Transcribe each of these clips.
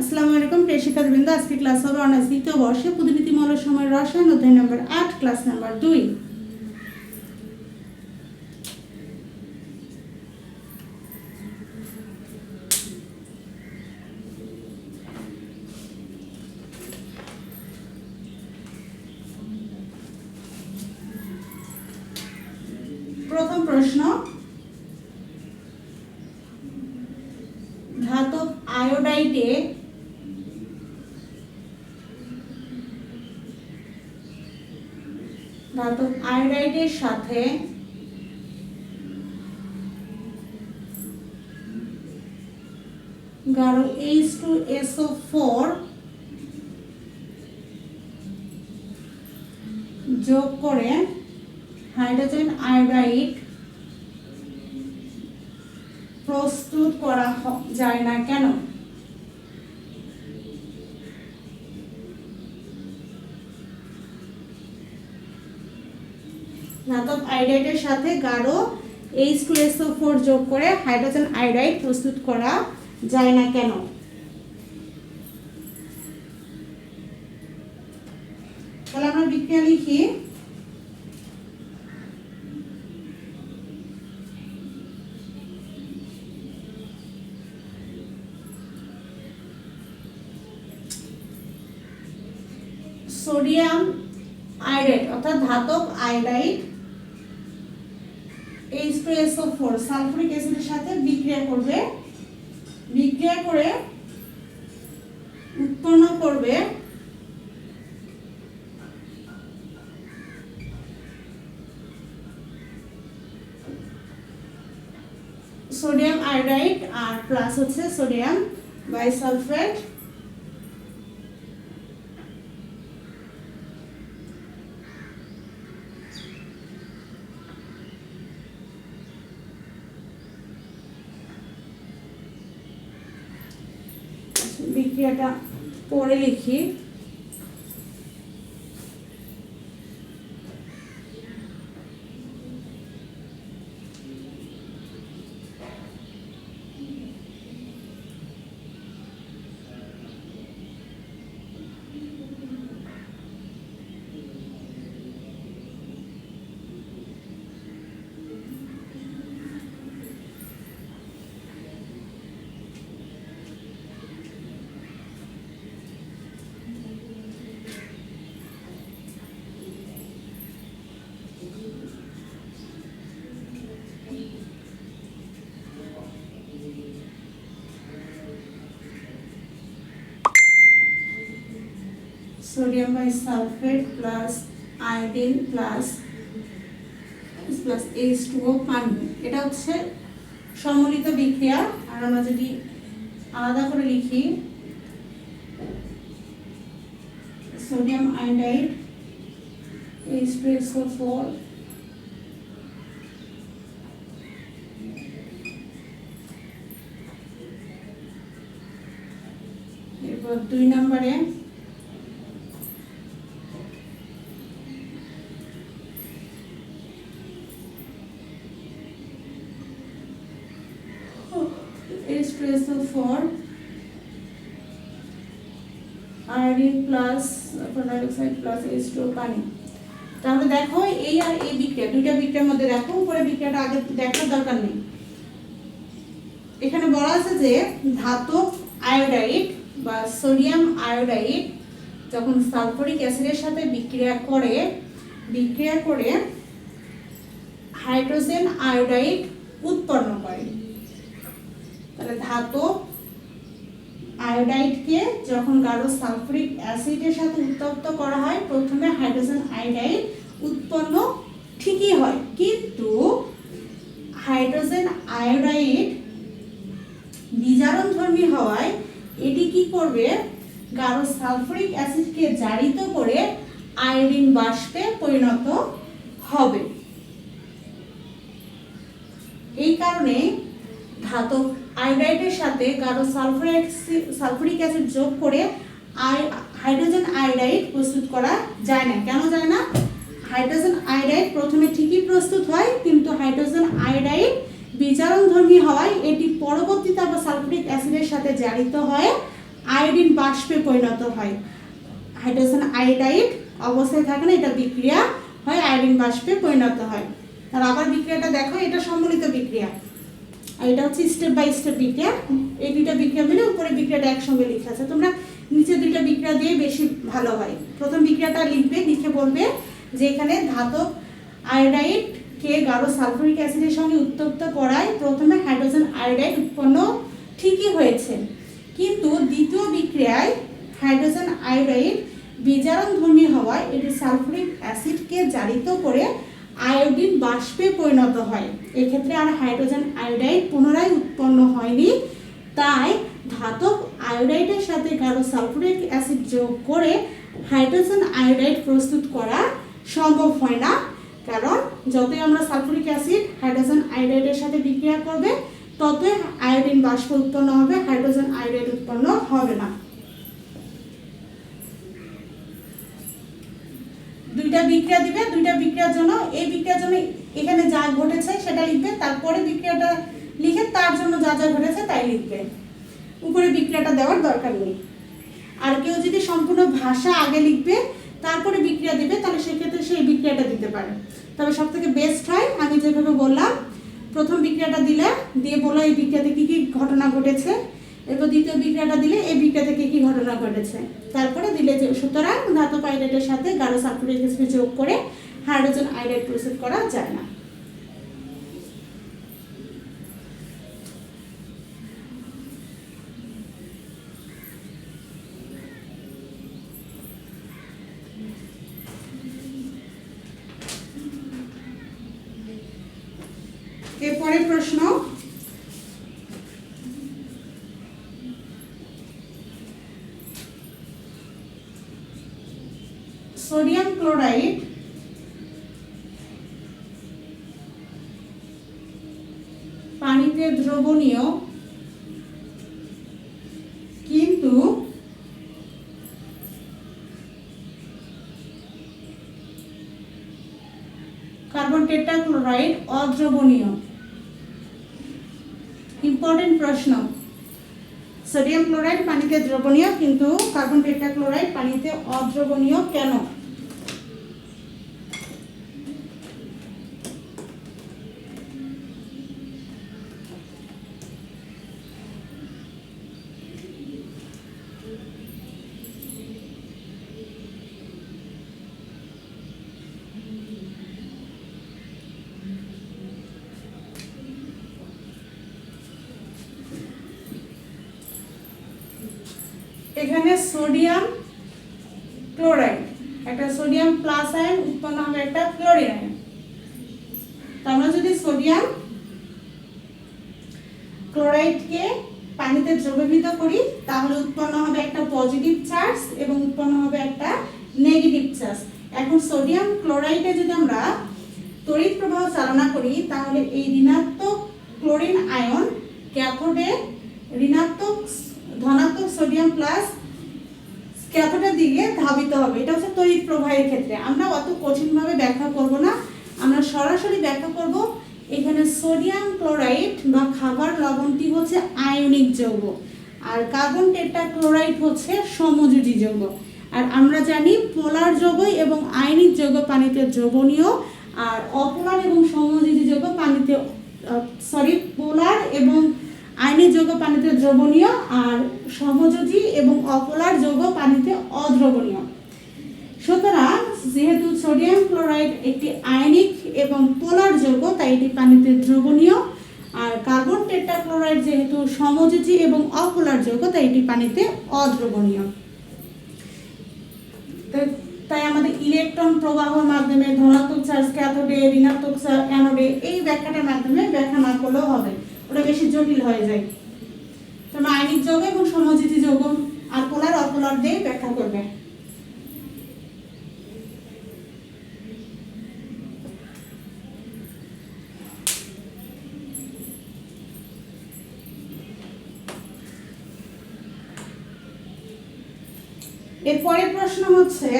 আসসালামু আলাইকুম, প্রিয় শিক্ষার্থীবৃন্দ। আজকে ক্লাস হবে অনার্স দ্বিতীয় বর্ষে। প্রতিনিধিমূলক সময় রসায়ন অধ্যায় নম্বর আট, ক্লাস নাম্বার দুই। প্রথম প্রশ্ন, ধাতব আয়োডাইডে ধাতব আয়োডাইডের সাথে গাঢ় এইচ টু এসও ফোর যোগ করে হাইড্রোজেন আয়োডাইড প্রস্তুত করা যায় না কেন? ধাতব আয়োডাইডের সাথে গাঢ় এইচ টু এসও ফোর যোগ করে হাইড্রোজেন আয়োডাইড প্রস্তুত করা যায় না কেন? তাহলে আমরা বিক্রিয়া লিখি। সোডিয়াম আয়োডাইড অর্থাৎ ধাতব iodide H two S O four sulphuric অ্যাসিডের সাথে বিক্রিয়া করবে, বিক্রিয়া করে উৎপন্ন করবে সোডিয়াম আয়োডাইড আর প্লাস হচ্ছে সোডিয়াম বাইসালফেট বিক্রিয়াটা পরে লিখি। Sodium bisulphate plus iodine plus plus H two O পানি এটা হচ্ছে সম্মিলিত বিক্রিয়া। আর আমরা যদি আলাদা করে লিখি sodium iodide H two O four এরপর দুই নম্বরে plus carbon dioxide plus H two পানি। তাহলে দেখো এই আর এই বিক্রিয়া, দুইটা বিক্রিয়ার মধ্যে দেখো, উপরে বিক্রিয়াটা আগে দেখার দরকার নেই। এখানে বলা আছে যে ধাতব আয়োডাইড বা সোডিয়াম আয়োডাইড যখন সালফরিক অ্যাসিডের সাথে বিক্রিয়া করে বিক্রিয়া করে হাইড্রোজেন আয়োডাইড উৎপন্ন করে। তাহলে ধাতব আয়োডাইডকে যখন গাঢ় সালফুরিক অ্যাসিডের সাথে উত্তপ্ত করা হয়, প্রথমে হাইড্রোজেন আয়োডাইড উৎপন্ন ঠিকই হয়। কিন্তু হাইড্রোজেন আয়োডাইড বিজারণধর্মী হওয়ায় এটি কি করবে? গাঢ় সালফুরিক অ্যাসিডকে জারিত করে আয়োডিন বাষ্পে পরিণত হবে। এই কারণে ধাতব আয়োডাইডের সাথে গাঢ় সালফুরিক সালফুরিক অ্যাসিড যোগ করে হাইড্রোজেন আয়োডাইড প্রস্তুত করা যায় না। কেন যায় না? হাইড্রোজেন আয়োডাইড প্রথমে ঠিকই প্রস্তুত হয়, কিন্তু হাইড্রোজেন আয়োডাইড বিজারণধর্মী হওয়ায় এটি পরবর্তীতে আবার সালফুরিক অ্যাসিডের সাথে জারিত হয় আয়োডিন বাষ্পে পরিণত হয়। হাইড্রোজেন আয়োডাইড অবস্থায় থাকে না, এটা বিক্রিয়া হয় আয়োডিন বাষ্পে পরিণত হয়। আর আবার বিক্রিয়াটা দেখো, এটা সম্মিলিত বিক্রিয়া। আর এটা হচ্ছে স্টেপ বাই স্টেপ বিক্রিয়া। এই দুইটা বিক্রিয়া মিলে উপরে বিক্রিয়াটা একসঙ্গে লিখে আছে। তোমরা নিচে দুইটা বিক্রিয়া দিয়ে বেশি ভালো হয়। প্রথম বিক্রিয়াটা লিখবে, লিখে বলবে যে এখানে ধাতব আয়োডাইড কে গাঢ় সালফারিক অ্যাসিডের সঙ্গে উত্তপ্ত করায় প্রথমে হাইড্রোজেন আয়োডাইড উৎপন্ন ঠিকই হয়েছে। কিন্তু দ্বিতীয় বিক্রিয়ায় হাইড্রোজেন আয়োডাইড বিজারণ ধর্মী হওয়ায় এটি সালফারিক অ্যাসিডকে জারিত করে আয়োডিন বাষ্পে পরিণত হয়। এক্ষেত্রে আর হাইড্রোজেন আয়োডাইড পুনরায় উৎপন্ন হয়নি। তাই ধাতব আয়োডাইডের সাথে গাঢ় সালফুরিক অ্যাসিড যোগ করে হাইড্রোজেন আয়োডাইড প্রস্তুত করা সম্ভব হয় না। কারণ যতই আমরা সালফুরিক অ্যাসিড হাইড্রোজেন আয়োডাইডের সাথে বিক্রিয়া করবে, ততই আয়োডিন বাষ্প উৎপন্ন হবে, হাইড্রোজেন আয়োডাইড উৎপন্ন হবে না দুইটা বিক্রিয়া দিবে, দুইটা বিক্রিয়ার জন্য এই বিক্রিয়ার জন্য এখানে যা ঘটেছে সেটা লিখবে, তারপরে বিক্রিয়াটা লিখে তার জন্য যা যা ঘটেছে তাই লিখবে। উপরে বিক্রিয়াটা দেওয়ার দরকার নেই। আর কেউ যদি সম্পূর্ণ ভাষা আগে লিখবে, তারপরে বিক্রিয়া দিবে, তাহলে সেক্ষেত্রে সেই বিক্রিয়াটা দিতে পারে। তবে সব থেকে বেস্ট হয়, আমি যেভাবে বললাম, প্রথম বিক্রিয়াটা দিলে, দিয়ে বলো এই বিক্রিয়াতে কী কী ঘটনা ঘটেছে এরপর দ্বিতীয় বিক্রিয়াটা দিলে এই বিক্রিয়া থেকে কি ঘটনা ঘটেছে? তারপরে দিলে যে সুতরাং ধাতব আয়োডাইডের সাথে গাঢ় সালফোরিক যোগ করে হাইড্রোজেন আইডাইড প্রস্তুত করা যায় না এরপরে প্রশ্ন সোডিয়াম ক্লোরাইড পানিতে দ্রবণীয়। কিন্তু কার্বন টেট্রাক্লোরাইড অদ্রবণীয়। ইম্পর্টেন্ট প্রশ্ন। সোডিয়াম ক্লোরাইড পানিতে দ্রবণীয়, কিন্তু কার্বন টেট্রাক্লোরাইড পানিতে অদ্রবণীয় কেন? এখানে সোডিয়াম ক্লোরাইড, একটা সোডিয়াম প্লাস আয়ন উৎপন্ন হবে একটা ক্লোরিন আয়ন। আমরা যদি সোডিয়াম ক্লোরাইডকে পানিতে দ্রবীভূত করি, তাহলে উৎপন্ন হবে একটা পজিটিভ চার্জ এবং উৎপন্ন হবে একটা নেগেটিভ চার্জ। এখন সোডিয়াম ক্লোরাইডে যদি আমরা তড়িৎ প্রবাহ চালনা করি, তাহলে এই ঋণাত্মক ক্লোরিন আয়ন ক্যাথোডে ঋণাত্মক ধনাত্মক সোডিয়াম প্লাস ক্যাথোডের দিকে ধাবিত হবে। এটা হচ্ছে তড়িৎ প্রবাহের ক্ষেত্রে। আমরা অত কঠিনভাবে ব্যাখ্যা করব না। আমরা সরাসরি ব্যাখ্যা করব এখানে সোডিয়াম ক্লোরাইড বা খাবার লবণটি হচ্ছে আয়নিক যৌগ আর কার্বন টেট্রাক্লোরাইড হচ্ছে সমযোজী যৌগ। আর আমরা জানি পোলার যৌগ এবং আয়নিক যৌগ পানিতে দ্রবণীয় আর অপোলার এবং সমযোজী যৌগ পানিতে সরি পোলার এবং আয়নিক যৌগ পানিতে দ্রবণীয় আর সমযোজী এবং অপোলার যৌগ পানিতে অদ্রবণীয়। সুতরাং, যেহেতু সোডিয়াম ক্লোরাইড একটি আয়নিক এবং পোলার যৌগ, তাই এটি পানিতে দ্রবণীয়। আর কার্বন টেট্রাক্লোরাইড যেহেতু সমযোজী এবং অপোলার যৌগ, তাই এটি পানিতে অদ্রবণীয়। তাই আমাদের ইলেকট্রন প্রবাহের মাধ্যমে ধনাত্মক চার্জ, ক্যাথোডে, ঋণাত্মক চার্জ, অ্যানোডে, এই ব্যাখ্যাটার মাধ্যমে ব্যাখ্যা না করলেও হবে। ওটা বেশি জটিল হয়ে যায়। তোমরা আয়নিক যোগ এবং সমযোজী যৌগ, আর পোলার অপোলার দিয়ে ব্যাখ্যা করবে। এরপরের প্রশ্ন হচ্ছে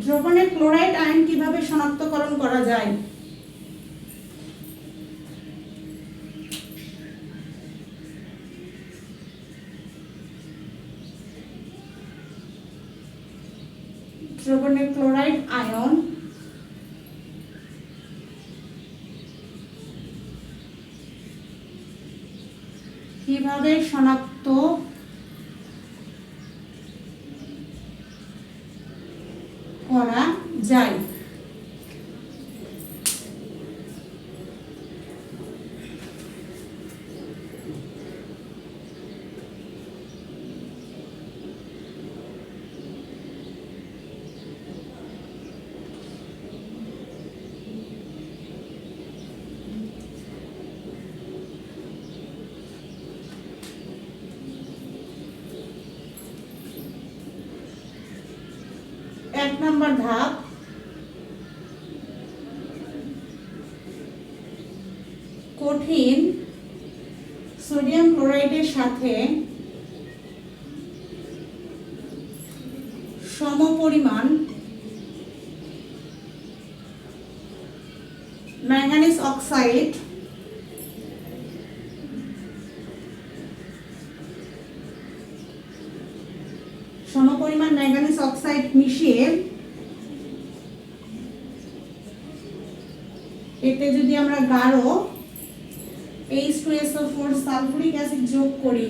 দ্রবণে ক্লোরাইড আয়ন কীভাবে শনাক্তকরণ করা যায়? দ্রবণে ক্লোরাইড আয়ন। কীভাবে শনাক্ত এক নম্বর ধাপ। কঠিন সোডিয়াম ক্লোরাইডের সাথে সমপরিমাণ ম্যাঙ্গানিজ অক্সাইড সমপরিমাণ ম্যাঙ্গানিজ অক্সাইড মিশিয়ে এতে যদি আমরা গাঢ় H two S O four sulphuric acid যোগ করি,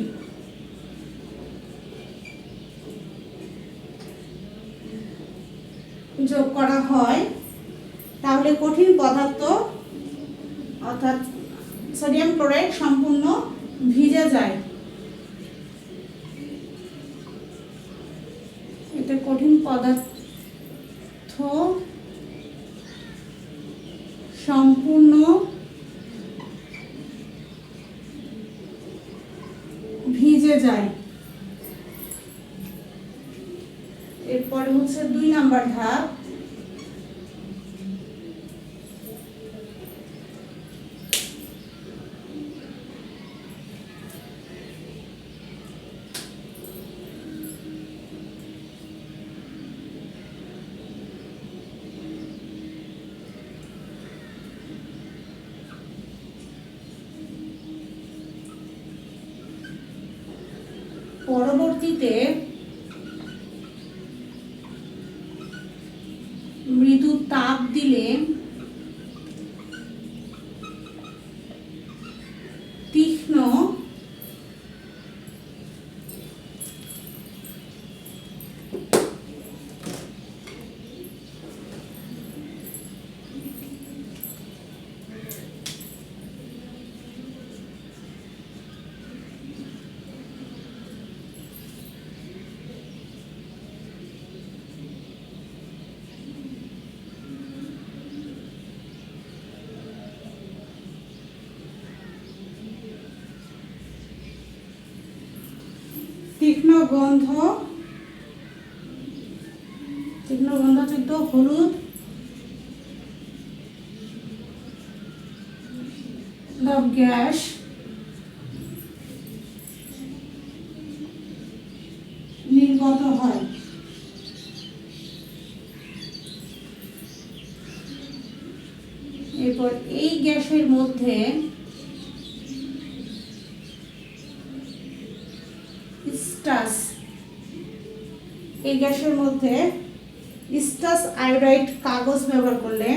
যোগ করা হয়, তাহলে কঠিন পদার্থ অর্থাৎ সোডিয়াম ক্লোরাইড সম্পূর্ণ ভিজে যায়। পদার্থ সম্পূর্ণ ভিজে যায়। এরপরে হচ্ছে দুই নাম্বার ধাপ পরবর্তীতে মৃদু তাপ দিলে তীক্ষ্ণ তীক্ষ্ণ গন্ধ তীক্ষ্ণ গন্ধযুক্ত হলুদ গ্যাস নির্গত হয়। এরপর এই গ্যাসের মধ্যে স্টাস। এই গ্যাসের মধ্যে স্টাস আয়োডাইড কাগজ ব্যবহার করলে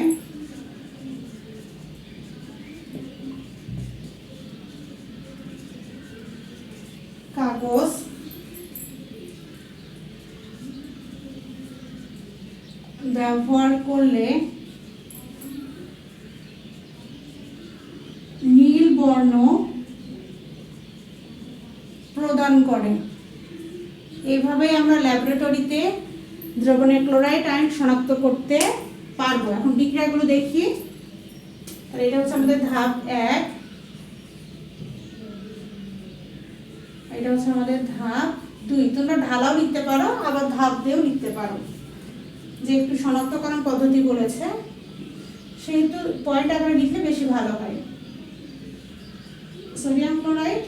এইভাবেই আমরা ল্যাবরেটরিতে দ্রবণের ক্লোরাইড আয়ন শনাক্ত করতে পারব। এখন বিক্রিয়াগুলো দেখি। তাহলে এটা হচ্ছে আমাদের ধাপ এক। এটা হচ্ছে আমাদের ধাপ দুই। তোমরা ঢালাও লিখতে পারো, আবার ধাপ দিয়েও লিখতে পারো। যে একটু শনাক্তকরণ পদ্ধতি বলেছে, সেহেতু পয়েন্ট আকারে লিখলে বেশি ভালো হয়। সোডিয়াম ক্লোরাইড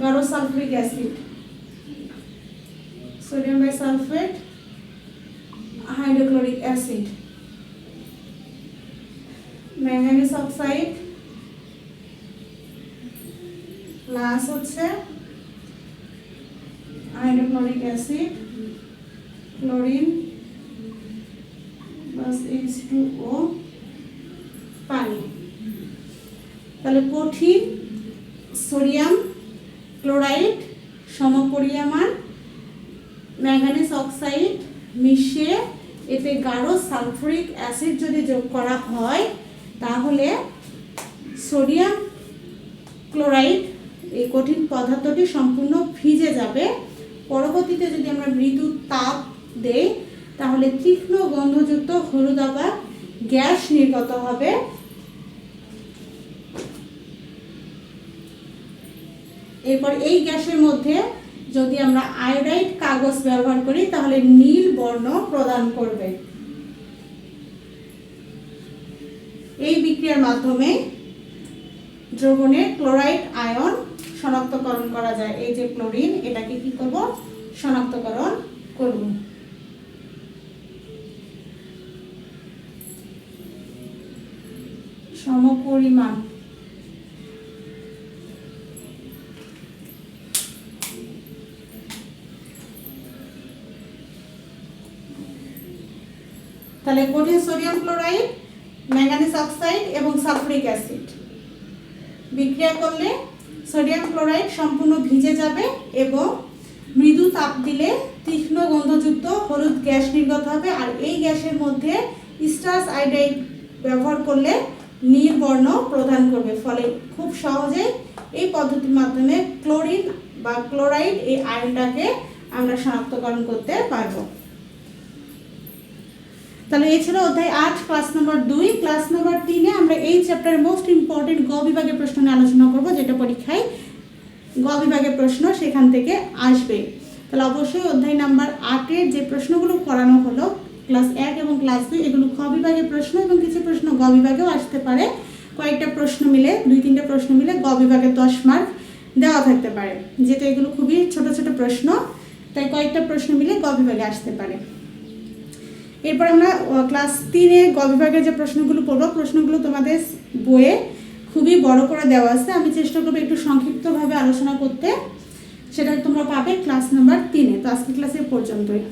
গাঢ় sulphuric acid sodium bisulphate, hydrochloric acid manganese oxide, plus হচ্ছে hydrochloric acid, chlorine, plus H two O পানি। তাহলে কঠিন সোডিয়াম ক্লোরাইড সমপরিমাণ ম্যাঙ্গানিজ অক্সাইড মিশিয়ে এতে গাঢ় সালফুরিক অ্যাসিড যদি যোগ করা হয়, তাহলে সোডিয়াম ক্লোরাইড এই কঠিন পদার্থটি সম্পূর্ণ ভিজে যাবে। পরবর্তীতে যদি আমরা মৃদু তাপ দেই, তাহলে তীক্ষ্ণ গন্ধযুক্ত হলুদ আবার গ্যাস নির্গত হবে। এরপর এই গ্যাসের মধ্যে যদি আমরা আয়োডাইড কাগজ ব্যবহার করি, তাহলে নীল বর্ণ প্রদান করবে। এই বিক্রিয়ার মাধ্যমে দ্রবণে ক্লোরাইড আয়ন শনাক্তকরণ করা যায়। এই যে ক্লোরিন, এটাকে কি করব? শনাক্তকরণ করব। সমপরিমাণ তাহলে কঠিন সোডিয়াম ক্লোরাইড ম্যাঙ্গানিজ অক্সাইড এবং সালফুরিক অ্যাসিড। বিক্রিয়া করলে সোডিয়াম ক্লোরাইড সম্পূর্ণ ভিজে যাবে এবং মৃদু তাপ দিলে তীক্ষ্ণ গন্ধযুক্ত হলুদ গ্যাস নির্গত হবে আর এই গ্যাসের মধ্যে স্টার্স আইডাইড ব্যবহার করলে নীল বর্ণ প্রদান করবে। ফলে খুব সহজে এই পদ্ধতির মাধ্যমে ক্লোরিন বা ক্লোরাইড এই আয়নটাকে আমরা শনাক্তকরণ করতে পারব। তাহলে এছাড়া অধ্যায় আট ক্লাস নম্বর দুই। ক্লাস নম্বর তিনে আমরা এই চ্যাপ্টারের মোস্ট ইম্পর্টেন্ট গ বিভাগের প্রশ্ন নিয়ে আলোচনা করব, যেটা পরীক্ষায় গ বিভাগের প্রশ্ন সেখান থেকে আসবে। তাহলে অবশ্যই অধ্যায় নাম্বার আটের যে প্রশ্নগুলো করানো হলো ক্লাস এক এবং ক্লাস দুই, এগুলো খ বিভাগের প্রশ্ন এবং কিছু প্রশ্ন গ বিভাগেও আসতে পারে। কয়েকটা প্রশ্ন মিলে, দুই, তিনটা প্রশ্ন মিলে গ বিভাগে দশ মার্ক দেওয়া থাকতে পারে। যেটা এগুলো খুবই ছোট ছোট প্রশ্ন, তাই কয়েকটা প্রশ্ন মিলে গ বিভাগে আসতে পারে। এরপর আমরা ক্লাস তিনে গবিভাগের বিভাগের যে প্রশ্নগুলো পড়ব, প্রশ্নগুলো তোমাদের বইয়ে খুবই বড় করে দেওয়া আছে। আমি চেষ্টা করব একটু সংক্ষিপ্তভাবে আলোচনা করতে। সেটা তোমরা পাবে ক্লাস নাম্বার তিনে। তো আজকে ক্লাসে পর্যন্তই।